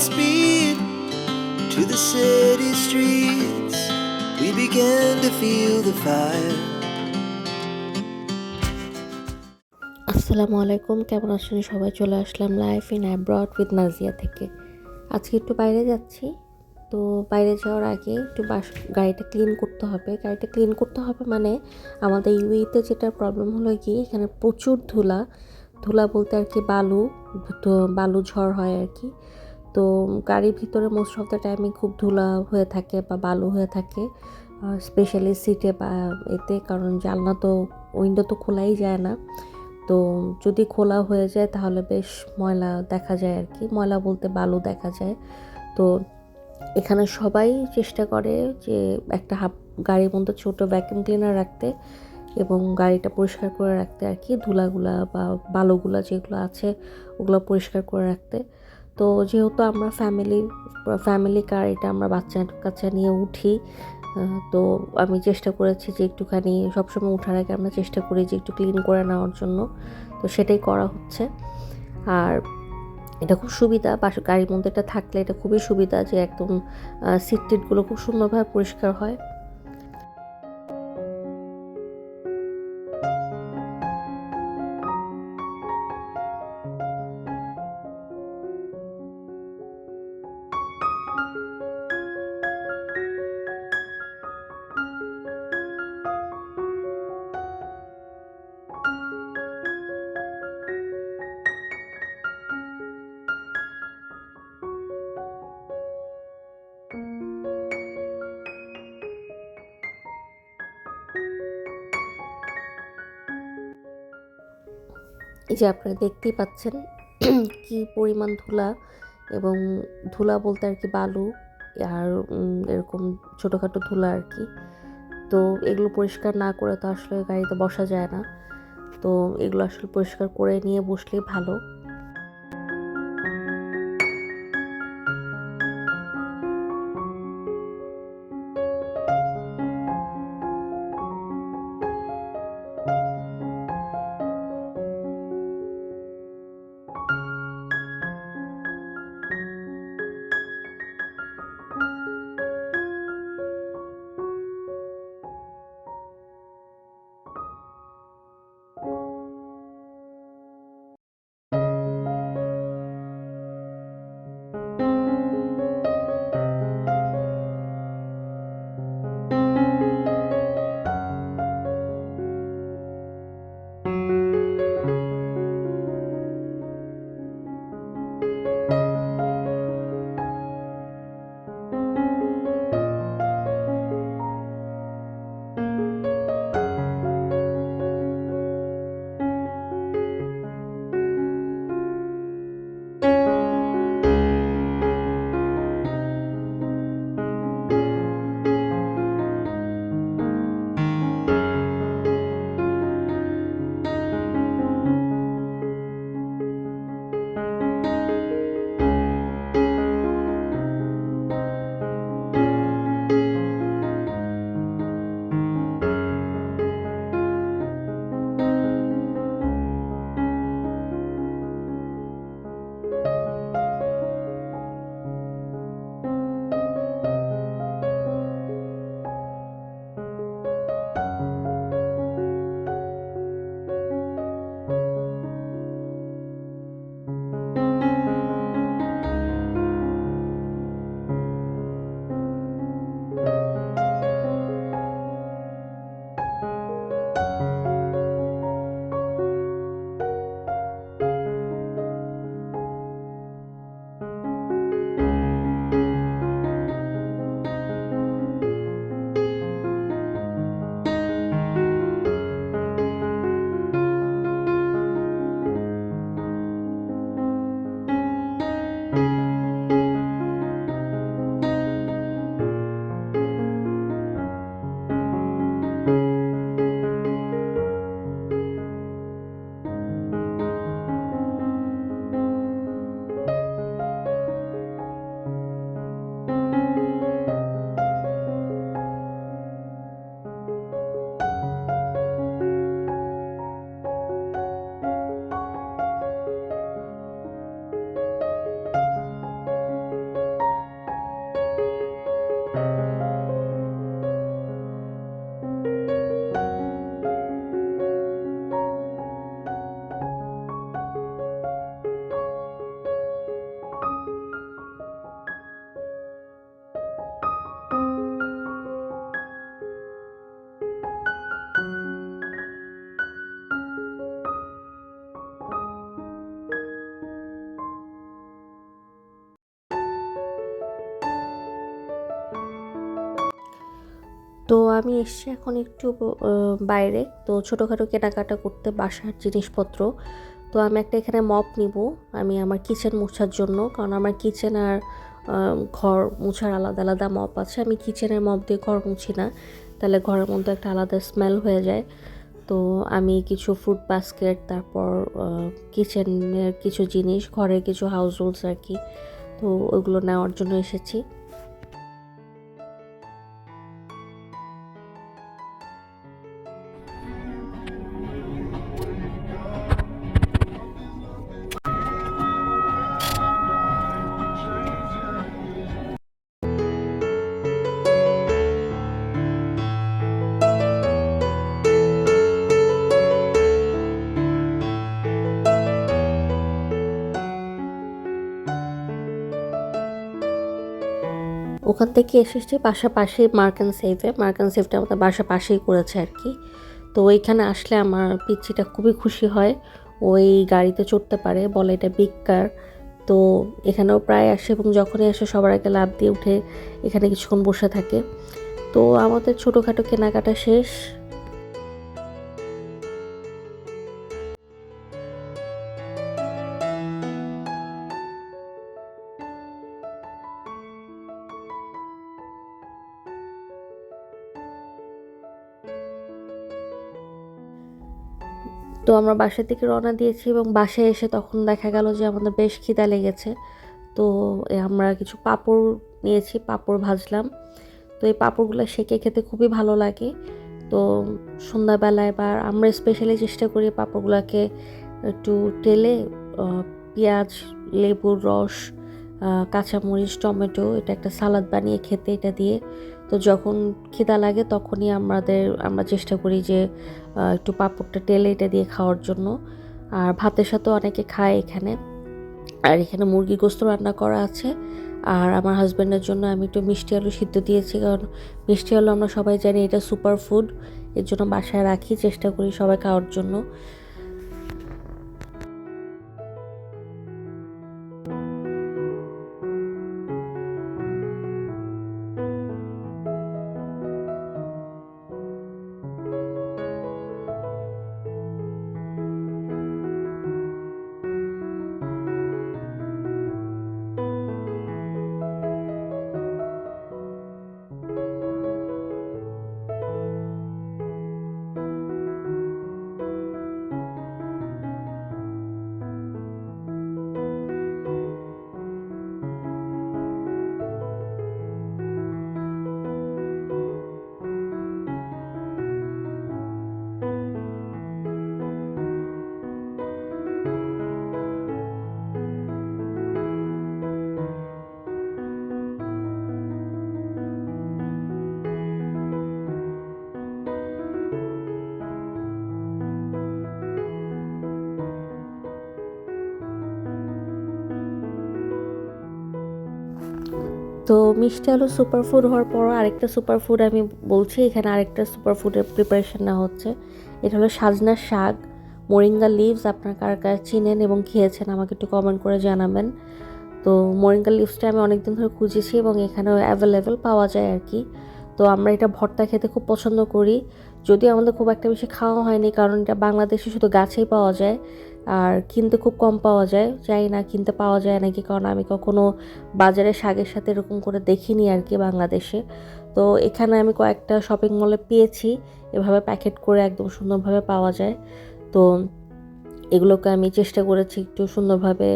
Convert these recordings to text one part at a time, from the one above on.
speed to the city streets. We began to feel the fire. আসসালামু আলাইকুম কেমন আছেন সবাই? চলে আসলাম life in abroad with Nazia থেকে। আজকে একটু বাইরে যাচ্ছি, তো বাইরে যাওয়ার আগে একটু বাস, গাড়িটা ক্লিন করতে হবে। গাড়িটা ক্লিন করতে হবে মানে আমাদের ইউইতে যেটা প্রবলেম হলো কি, এখানে প্রচুর ধুলা। ধুলা বলতে আর কি বালু বালু ঝড় হয় আর কি। তো গাড়ির ভিতরে মোস্ট অফ দ্য টাইমে খুব ধুলা হয়ে থাকে বা বালু হয়ে থাকে স্পেশালি সিটে বা এতে, কারণ জানলা তো উইন্ডো তো খোলাই যায় না। তো যদি খোলা হয়ে যায় তাহলে বেশ ময়লা দেখা যায় আর কি ময়লা বলতে বালু দেখা যায়। তো এখানে সবাই চেষ্টা করে যে একটা হাফ, গাড়ির মধ্যে ছোটো ভ্যাকুয়াম ক্লিনার রাখতে এবং গাড়িটা পরিষ্কার করে রাখতে আর কি ধুলাগুলা বা বালুগুলা যেগুলো আছে ওগুলো পরিষ্কার করে রাখতে। তো যেহেতু আমরা ফ্যামিলি ফ্যামিলি কার এটা আমরা বাচ্চা কাচ্চা নিয়ে উঠি তো আমি চেষ্টা করেছি যে একটুখানি সবসময় ওঠার আগে আমরা চেষ্টা করি যে একটু ক্লিন করে নেওয়ার জন্য, তো সেটাই করা হচ্ছে। আর এটা খুব সুবিধা, বাস গাড়ির মধ্যে এটা থাকলে এটা খুবই সুবিধা যে একদম সিট টিটগুলো খুব সুন্দরভাবে পরিষ্কার হয়। এই যে আপনারা দেখতেই পাচ্ছেন কি পরিমাণ ধুলা এবং ধুলা বলতে আর কি বালু আর এরকম ছোটোখাটো ধুলা আর কি। তো এগুলো পরিষ্কার না করে তো আসলে গাড়িতে বসা যায় না। তো এগুলো আসলে পরিষ্কার করে নিয়ে বসলেই ভালো। তো আমি এসছি এখন একটু বাইরে। তো ছোটোখাটো কেনাকাটা করতে বাসার জিনিসপত্র। তো আমি একটা এখানে মপ নিব, আমি আমার কিচেন মোছার জন্য। কারণ আমার কিচেন আর ঘর মোছার আলাদা আলাদা মপ আছে। আমি কিচেনের মপ দিয়ে ঘর মুছি না। তাহলে ঘরের মধ্যে একটা আলাদা স্মেল হয়ে যায়। তো আমি কিছু ফ্রুট বাস্কেট তারপর কিচেনের কিছু জিনিস, ঘরের কিছু হাউস হোল্ডস আর কি। তো ওইগুলো নেওয়ার জন্য এসেছি। ওখান থেকে এসেছি পাশাপাশি মার্ক অ্যান্ড সেভে অ্যান্ড সেভটা আমাদের বাসা পাশেই করেছে আর কি। তো ওইখানে আসলে আমার পিচ্ছিটা খুবই খুশি হয়। ওই গাড়িতে চড়তে পারে, বলে এটা বিগ কার তো এখানেও প্রায় আসে এবং যখনই আসে সবার আগে লাভ দিয়ে উঠে এখানে কিছুক্ষণ বসে থাকে। তো আমাদের ছোটোখাটো কেনাকাটা শেষ। তো আমরা বাসার দিকে রওনা দিয়েছি এবং বাসায় এসে তখন দেখা গেল যে আমাদের বেশ খিদা লেগেছে। তো আমরা কিছু পাঁপড় নিয়েছি, পাঁপড় ভাজলাম। তো এই পাঁপড়গুলো সেকে খেতে খুবই ভালো লাগে। তো সন্ধ্যাবেলায় বা আমরা স্পেশালি চেষ্টা করি পাঁপড়গুলোকে একটু টেলে পেঁয়াজ, লেবুর রস কাঁচামরিচ, টমেটো, এটা একটা সালাদ বানিয়ে খেতে এটা দিয়ে। তো যখন খিদা লাগে তখনই আমাদের, আমরা চেষ্টা করি যে একটু পাঁপড়টা টেলে এটা দিয়ে খাওয়ার জন্য। আর ভাতের সাথেও অনেকে খায় এখানে। আর এখানে মুরগি গোস্ত রান্না করা আছে। আর আমার হাজব্যান্ডের জন্য আমি একটু মিষ্টি আলু সিদ্ধ দিয়েছি, কারণ মিষ্টি আলু আমরা সবাই জানি এটা সুপার ফুড এর জন্য বাসায় রাখি, চেষ্টা করি সবাই খাওয়ার জন্য। তো মিষ্টি আলু সুপার ফুড হওয়ার পর আরেকটা সুপার ফুড আমি বলছি, এখানে আরেকটা সুপার ফুডের প্রিপারেশন নেওয়া হচ্ছে। এটা হলো সাজনার শাক, মোরিঙ্গা লিভস আপনার কার কার চিনেন এবং খেয়েছেন আমাকে একটু কমেন্ট করে জানাবেন। তো মোরিঙ্গা লিভসটা আমি অনেকদিন ধরে খুঁজেছি এবং এখানেও অ্যাভেলেবেল পাওয়া যায় আর কি। তো আমরা এটা ভর্তা খেতে খুব পছন্দ করি। যদিও আমাদের খুব একটা বেশি খাওয়া হয়নি, কারণ এটা বাংলাদেশে শুধু গাছেই পাওয়া যায়। আর কিনতে খুব কম পাওয়া যায়। জানি না কিনতে পাওয়া যায় নাকি, কারণ আমি কখনো বাজারে শাকের সাথে এরকম করে দেখিনি আর কি বাংলাদেশে। তো এখানে আমি কয়েকটা শপিং মলে পেয়েছি, এভাবে প্যাকেট করে একদম সুন্দরভাবে পাওয়া যায়। তো এগুলোকে আমি চেষ্টা করেছি একটু সুন্দরভাবে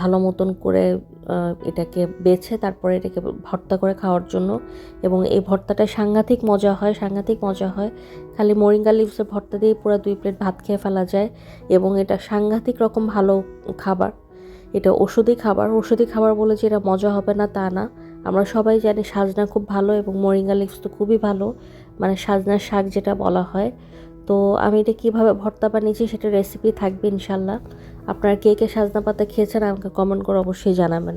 ভালো মতন করে এটাকে বেছে তারপরে এটাকে ভর্তা করে খাওয়ার জন্য। এবং এই ভর্তাটা সাংঘাতিক মজা হয়, সাংঘাতিক মজা হয়। খালি মোরিঙ্গা লিভসের ভর্তা দিয়ে পুরো দুই প্লেট ভাত খেয়ে ফেলা যায়। এবং এটা সাংঘাতিক রকম ভালো খাবার। এটা ওষুধি খাবার। ওষুধি খাবার বলে যে এটা মজা হবে না, তা না। আমরা সবাই জানি সাজনা খুব ভালো এবং মোরিঙ্গা লিভস তো খুবই ভালো। মানে সাজনার শাক যেটা বলা হয়। তো আমি এটা কীভাবে ভর্তা বানিয়েছি সেটা রেসিপি থাকবে ইনশাল্লাহ আপনারা কে কে সাজনা পাতা খেয়েছেন আমাকে কমেন্ট করে অবশ্যই জানাবেন।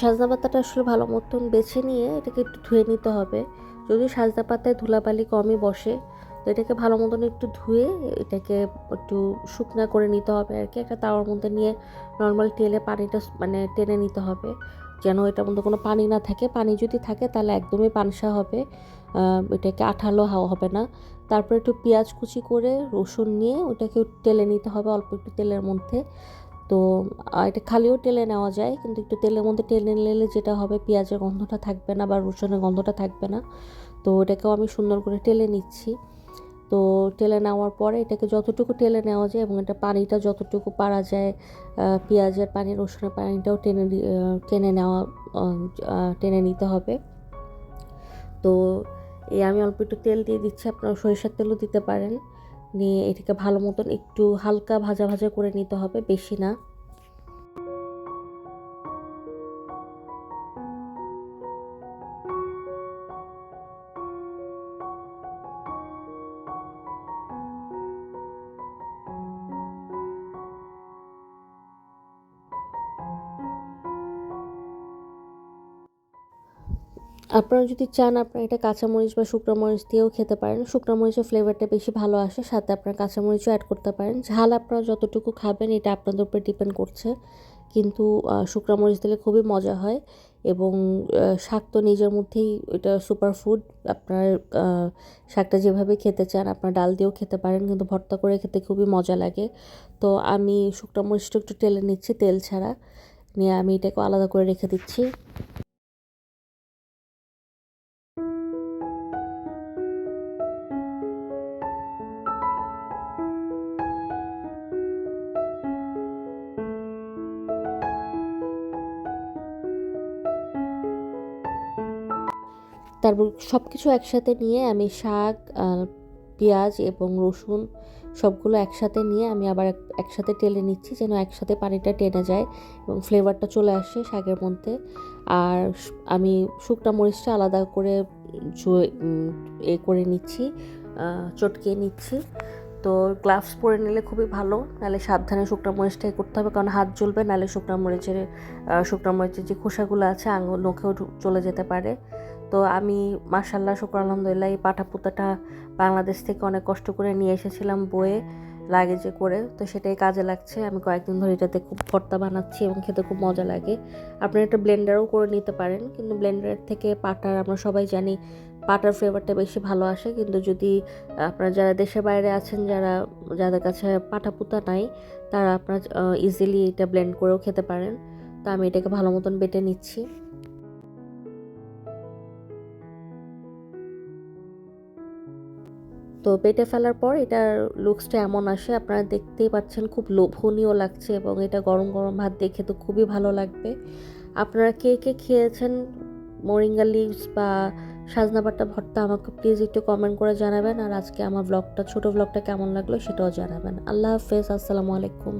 সাজনা পাতাটা আসলে ভালো মতন বেছে নিয়ে এটাকে একটু ধুয়ে নিতে হবে। যদি সাজনা পাতায় ধুলাবালি কমই বসে, তো এটাকে ভালো মতন একটু ধুয়ে এটাকে একটু শুকনা করে নিতে হবে আর কি। একটা তাওয়ার মধ্যে নিয়ে নর্মাল তেলে পানিটা মানে টেনে নিতে হবে। যেন এটার মধ্যে কোনো পানি না থাকে। পানি যদি থাকে তাহলে একদমই পানসা হবে। এটাকে আঠালো হাওয়া হবে না। তারপরে একটু পেঁয়াজ কুচি করে রসুন নিয়ে ওটাকে টেলে নিতে হবে অল্প একটু তেলের মধ্যে। তো এটা খালিও টেলে নেওয়া যায়, কিন্তু একটু তেলের মধ্যে টেলে নিলে যেটা হবে পেঁয়াজের গন্ধটা থাকবে না বা রসুনের গন্ধটা থাকবে না। তো এটাকেও আমি সুন্দর করে টেলে নিচ্ছি। তো টেলে নেওয়ার পরে এটাকে যতটুকু টেলে নেওয়া যায় এবং এটা পানিটা যতটুকু পারা যায় পেঁয়াজের পানি, রসুনের পানিটাও টেনে টেনে নেওয়া টেনে নিতে হবে। তো এই আমি অল্প একটু তেল দিয়ে দিচ্ছি, আপনারা সরিষার তেলও দিতে পারেন। নিয়ে এটাকে ভালো মতন একটু হালকা ভাজা ভাজা করে নিতে হবে বেশি না। আপনারা যদি চান আপনারা এটা কাঁচামরিচ বা শুকনো মরিচ দিয়েও খেতে পারেন। শুকনো মরিচের ফ্লেভারটা বেশি ভালো আসে, সাথে আপনারা কাঁচামরিচও অ্যাড করতে পারেন। ঝাল আপনারা যতটুকু খাবেন এটা আপনাদের উপর ডিপেন্ড করছে। কিন্তু শুকনো মরিচ দিলে খুবই মজা হয় এবং শাক তো নিজের মধ্যেই এটা সুপার ফুড আপনার শাকটা যেভাবে খেতে চান আপনার ডাল দিয়েও খেতে পারেন, কিন্তু ভর্তা করে খেতে খুবই মজা লাগে। তো আমি শুকনো মরিচটা একটু টেলে নিচ্ছি, তেল ছাড়া। নিয়ে আমি এটাকে আলাদা করে রেখে দিচ্ছি। তারপর সব কিছু একসাথে নিয়ে আমি শাক পেঁয়াজ এবং রসুন সবগুলো একসাথে নিয়ে আমি আবার এক- একসাথে টেলে নিচ্ছি যেন একসাথে পানিটা টেনে যায় এবং ফ্লেভারটা চলে আসে শাকের মধ্যে। আর আমি শুকনা মরিচটা আলাদা করে এ করে নিচ্ছি আহ, চটকিয়ে নিচ্ছি। তো গ্লাভস পরে নিলে খুবই ভালো নাহলে সাবধানে শুকনা মরিচটা এ করতে হবে কারণ হাত জ্বলবে নাহলে শুকনা মরিচের শুকনা মরিচের যে খোসাগুলো আছে আঙুল নখেও চলে যেতে পারে। তো আমি মার্শাল্লাহ শুক্র, আলহামদুলিল্লাহ, এই পাঠা পুতাটা বাংলাদেশ থেকে অনেক কষ্ট করে নিয়ে এসেছিলাম বয়ে লাগেজে করে। তো সেটাই কাজে লাগছে। আমি কয়েকদিন ধরে এটাতে খুব ভর্তা বানাচ্ছি এবং খেতে খুব মজা লাগে। আপনারা এটা ব্লেন্ডারও করে নিতে পারেন, কিন্তু ব্লেন্ডারের থেকে পাটার আমরা সবাই জানি, পাটার ফ্লেভারটা বেশি ভালো আসে। কিন্তু যদি আপনারা যারা দেশের বাইরে আছেন, যারা, যাদের কাছে পাটা পুতা নাই, তারা আপনার ইজিলি এটা ব্লেন্ড করেও খেতে পারেন। তো আমি এটাকে ভালো মতন বেটে নিচ্ছি। তো বেটে ফেলার পর এটার লুকসটা এমন আসে, আপনারা দেখতেই পাচ্ছেন খুব লোভনীয় লাগছে এবং এটা গরম গরম ভাত দিয়ে খেতে খুবই ভালো লাগবে। আপনারা কে কে খেয়েছেন মরিঙ্গা লিভস বা সাজনা বাটা ভর্তা আমাকে প্লিজ একটু কমেন্ট করে জানাবেন। আর আজকে আমার ব্লগটা ছোট ব্লগটা কেমন লাগল সেটাও জানাবেন। আল্লাহ হাফেজ, আসসালামু আলাইকুম।